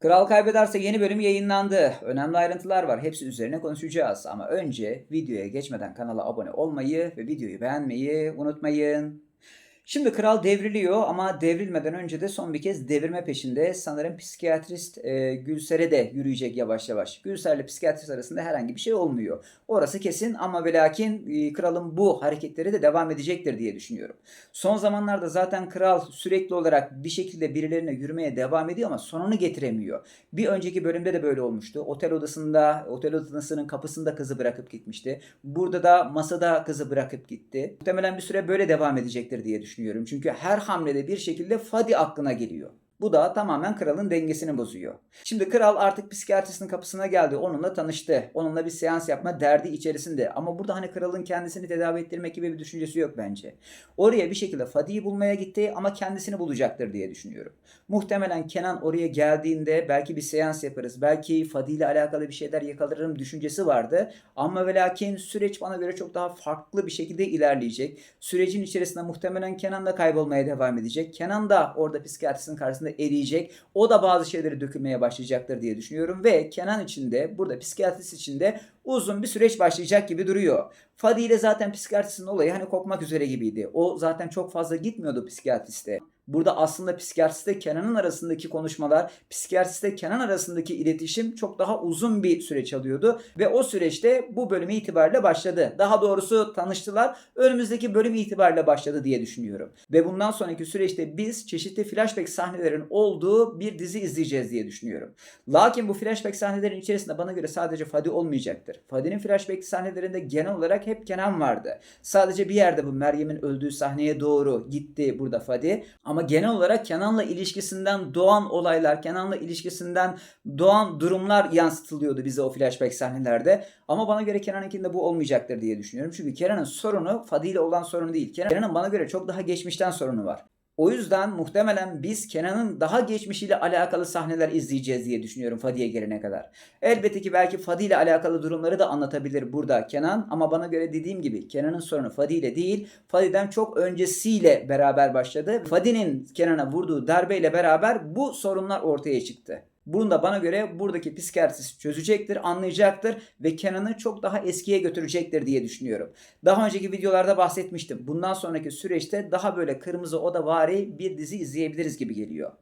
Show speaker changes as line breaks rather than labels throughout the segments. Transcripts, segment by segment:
Kral Kaybederse yeni bölüm yayınlandı. Önemli ayrıntılar var. Hepsi üzerine konuşacağız. Ama önce videoya geçmeden kanala abone olmayı ve videoyu beğenmeyi unutmayın. Şimdi kral devriliyor ama devrilmeden önce de son bir kez devirme peşinde. Sanırım psikiyatrist e, Gülser'e de yürüyecek yavaş yavaş. Gülser'le psikiyatrist arasında herhangi bir şey olmuyor. Orası kesin ama ve lakin e, kralın bu hareketleri de devam edecektir diye düşünüyorum. Son zamanlarda zaten kral sürekli olarak bir şekilde birilerine yürümeye devam ediyor ama sonunu getiremiyor. Bir önceki bölümde de böyle olmuştu. Otel odasında, otel odasının kapısında kızı bırakıp gitmişti. Burada da masada kızı bırakıp gitti. Muhtemelen bir süre böyle devam edecektir diye düşünüyorum. Çünkü her hamlede bir şekilde Fadi aklına geliyor. Bu da tamamen kralın dengesini bozuyor. Şimdi kral artık psikiyatristin kapısına geldi. Onunla tanıştı. Onunla bir seans yapma derdi içerisinde. Ama burada hani kralın kendisini tedavi ettirmek gibi bir düşüncesi yok bence. Oraya bir şekilde Fadi'yi bulmaya gitti ama kendisini bulacaktır diye düşünüyorum. Muhtemelen Kenan oraya geldiğinde belki bir seans yaparız. Belki Fadi ile alakalı bir şeyler yakalarım düşüncesi vardı. Ama ve lakin süreç bana göre çok daha farklı bir şekilde ilerleyecek. Sürecin içerisinde muhtemelen Kenan da kaybolmaya devam edecek. Kenan da orada psikiyatristin karşısında eriyecek. O da bazı şeyleri dökülmeye başlayacaktır diye düşünüyorum. Ve Kenan için de burada psikiyatrist için de uzun bir süreç başlayacak gibi duruyor. Fadi ile zaten psikiyatristin olayı hani kopmak üzere gibiydi. O zaten çok fazla gitmiyordu psikiyatriste. Burada aslında psikiyatristle Kenan'ın arasındaki konuşmalar, psikiyatristle Kenan arasındaki iletişim çok daha uzun bir süreç alıyordu. Ve o süreçte bu bölüm itibariyle başladı. Daha doğrusu tanıştılar. Önümüzdeki bölüm itibariyle başladı diye düşünüyorum. Ve bundan sonraki süreçte biz çeşitli flashback sahnelerin olduğu bir dizi izleyeceğiz diye düşünüyorum. Lakin bu flashback sahnelerin içerisinde bana göre sadece Fadi olmayacaktır. Fadi'nin flashback sahnelerinde genel olarak hep Kenan vardı. Sadece bir yerde bu Meryem'in öldüğü sahneye doğru gitti burada Fadi. Ama genel olarak Kenan'la ilişkisinden doğan olaylar, Kenan'la ilişkisinden doğan durumlar yansıtılıyordu bize o flashback sahnelerde. Ama bana göre Kenan'ınkinde bu olmayacaktır diye düşünüyorum. Çünkü Kenan'ın sorunu Fadi ile olan sorunu değil. Kenan'ın bana göre çok daha geçmişten sorunu var. O yüzden muhtemelen biz Kenan'ın daha geçmişiyle alakalı sahneler izleyeceğiz diye düşünüyorum Fadi'ye gelene kadar. Elbette ki belki Fadi ile alakalı durumları da anlatabilir burada Kenan ama bana göre dediğim gibi Kenan'ın sorunu Fadi ile değil, Fadi'den çok öncesiyle beraber başladı. Fadi'nin Kenan'a vurduğu darbeyle beraber bu sorunlar ortaya çıktı. Bunu da bana göre buradaki psikiyatrist çözecektir, anlayacaktır ve Kenan'ı çok daha eskiye götürecektir diye düşünüyorum. Daha önceki videolarda bahsetmiştim. Bundan sonraki süreçte daha böyle kırmızı oda vari bir dizi izleyebiliriz gibi geliyor.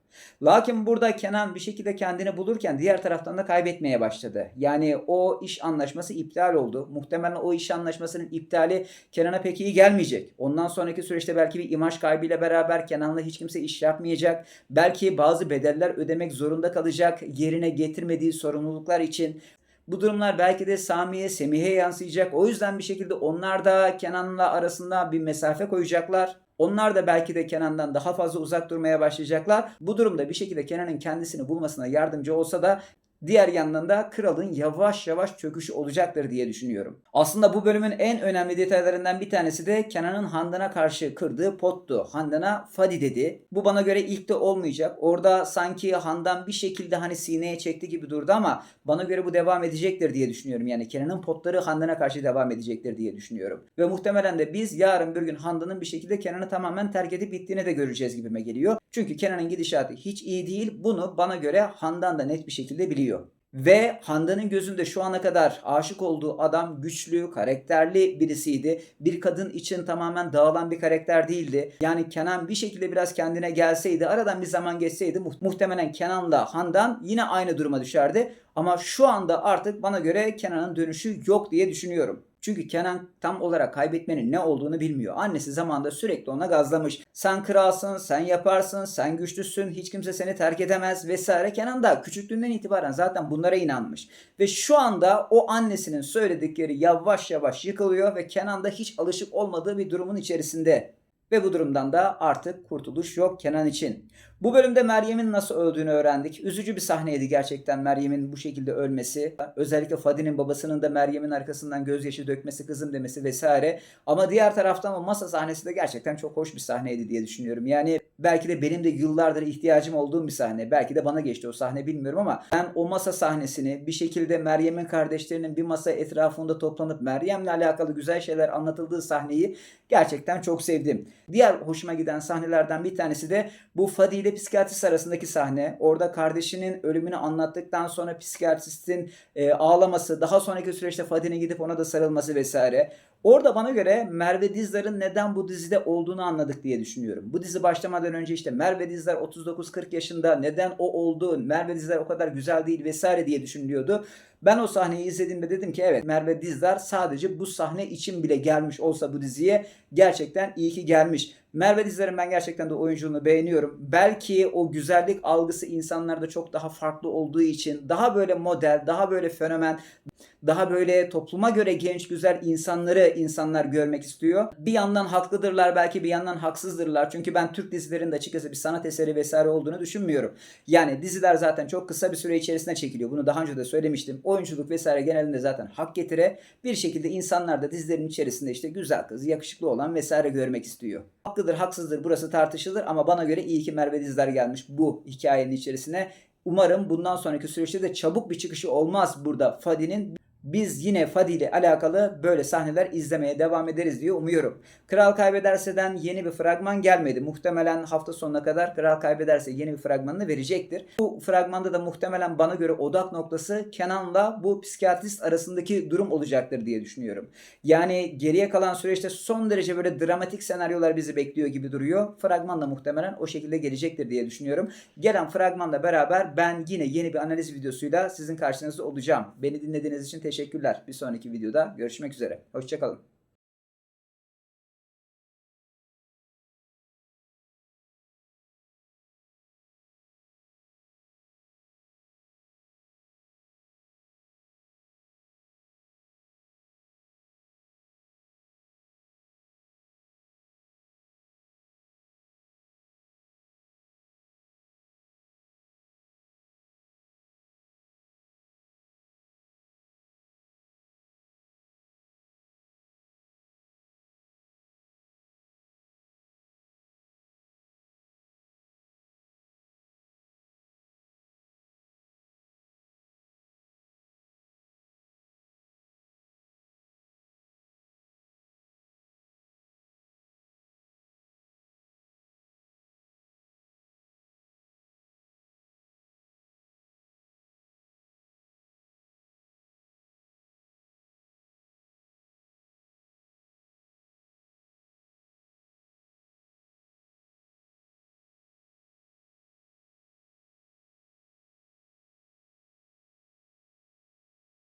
Lakin burada Kenan bir şekilde kendini bulurken diğer taraftan da kaybetmeye başladı. Yani o iş anlaşması iptal oldu. Muhtemelen o iş anlaşmasının iptali Kenan'a pek iyi gelmeyecek. Ondan sonraki süreçte belki bir imaj kaybıyla beraber Kenan'la hiç kimse iş yapmayacak. Belki bazı bedeller ödemek zorunda kalacak yerine getirmediği sorumluluklar için. Bu durumlar belki de Sami'ye, Semih'e yansıyacak. O yüzden bir şekilde onlar da Kenan'la arasında bir mesafe koyacaklar. Onlar da belki de Kenan'dan daha fazla uzak durmaya başlayacaklar. Bu durumda bir şekilde Kenan'ın kendisini bulmasına yardımcı olsa da Diğer yandan da kralın yavaş yavaş çöküşü olacaktır diye düşünüyorum. Aslında bu bölümün en önemli detaylarından bir tanesi de Kenan'ın Handan'a karşı kırdığı pottu. Handan'a Fadi dedi. Bu bana göre ilk de olmayacak. Orada sanki Handan bir şekilde hani sineye çekti gibi durdu ama bana göre bu devam edecektir diye düşünüyorum. Yani Kenan'ın potları Handan'a karşı devam edecektir diye düşünüyorum. Ve muhtemelen de biz yarın bir gün Handan'ın bir şekilde Kenan'ı tamamen terk edip gittiğini de göreceğiz gibime geliyor. Çünkü Kenan'ın gidişatı hiç iyi değil. Bunu bana göre Handan da net bir şekilde biliyor. Ve Handan'ın gözünde şu ana kadar aşık olduğu adam güçlü, karakterli birisiydi. Bir kadın için tamamen dağılan bir karakter değildi. Yani Kenan bir şekilde biraz kendine gelseydi, aradan bir zaman geçseydi mu- muhtemelen Kenan'la Handan yine aynı duruma düşerdi. Ama şu anda artık bana göre Kenan'ın dönüşü yok diye düşünüyorum. Çünkü Kenan tam olarak kaybetmenin ne olduğunu bilmiyor. Annesi zamanında sürekli ona gazlamış. Sen kralsın, sen yaparsın, sen güçlüsün, hiç kimse seni terk edemez vesaire. Kenan da küçüklüğünden itibaren zaten bunlara inanmış. Ve şu anda o annesinin söyledikleri yavaş yavaş yıkılıyor ve Kenan da hiç alışık olmadığı bir durumun içerisinde. Ve bu durumdan da artık kurtuluş yok Kenan için. Bu bölümde Meryem'in nasıl öldüğünü öğrendik. Üzücü bir sahneydi gerçekten Meryem'in bu şekilde ölmesi. Özellikle Fadi'nin babasının da Meryem'in arkasından gözyaşı dökmesi, kızım demesi vesaire. Ama diğer taraftan o masa sahnesi de gerçekten çok hoş bir sahneydi diye düşünüyorum. Yani belki de benim de yıllardır ihtiyacım olduğum bir sahne. Belki de bana geçti o sahne bilmiyorum ama ben o masa sahnesini bir şekilde Meryem'in kardeşlerinin bir masa etrafında toplanıp Meryem'le alakalı güzel şeyler anlatıldığı sahneyi gerçekten çok sevdim. Diğer hoşuma giden sahnelerden bir tanesi de bu Fadi ile psikiyatrist arasındaki sahne. Orada kardeşinin ölümünü anlattıktan sonra psikiyatristin e, ağlaması, daha sonraki süreçte Fadi'nin gidip ona da sarılması vesaire. Orada bana göre Merve Dizdar'ın neden bu dizide olduğunu anladık diye düşünüyorum. Bu dizi başlamadan önce işte Merve Dizdar 39-40 yaşında neden o oldu, Merve Dizdar o kadar güzel değil vesaire diye düşünülüyordu. Ben o sahneyi izlediğimde dedim ki evet Merve Dizdar sadece bu sahne için bile gelmiş olsa bu diziye gerçekten iyi ki gelmiş. Merve Dizdar'ın ben gerçekten de oyunculuğunu beğeniyorum. Belki o güzellik algısı insanlarda çok daha farklı olduğu için daha böyle model, daha böyle fenomen, daha böyle topluma göre genç güzel insanları insanlar görmek istiyor. Bir yandan haklıdırlar belki bir yandan haksızdırlar. Çünkü ben Türk dizilerinde açıkçası bir sanat eseri vesaire olduğunu düşünmüyorum. Yani diziler zaten çok kısa bir süre içerisinde çekiliyor. Bunu daha önce de söylemiştim. Oyunculuk vesaire genelinde zaten hak getire. Bir şekilde insanlar da dizilerin içerisinde işte güzel kız, yakışıklı olan vesaire görmek istiyor. Haklıdır, haksızdır burası tartışılır ama bana göre iyi ki Merve Dizdar gelmiş bu hikayenin içerisine. Umarım bundan sonraki süreçte de çabuk bir çıkışı olmaz burada Fadi'nin. Biz yine Fadi ile alakalı böyle sahneler izlemeye devam ederiz diye umuyorum. Kral Kaybederse'den yeni bir fragman gelmedi. Muhtemelen hafta sonuna kadar Kral Kaybederse yeni bir fragmanını verecektir. Bu fragmanda da muhtemelen bana göre odak noktası Kenan'la bu psikiyatrist arasındaki durum olacaktır diye düşünüyorum. Yani geriye kalan süreçte son derece böyle dramatik senaryolar bizi bekliyor gibi duruyor. Fragman da muhtemelen o şekilde gelecektir diye düşünüyorum. Gelen fragmanla beraber ben yine yeni bir analiz videosuyla sizin karşınızda olacağım. Beni dinlediğiniz için teşekkürler. Bir sonraki videoda görüşmek üzere. Hoşçakalın.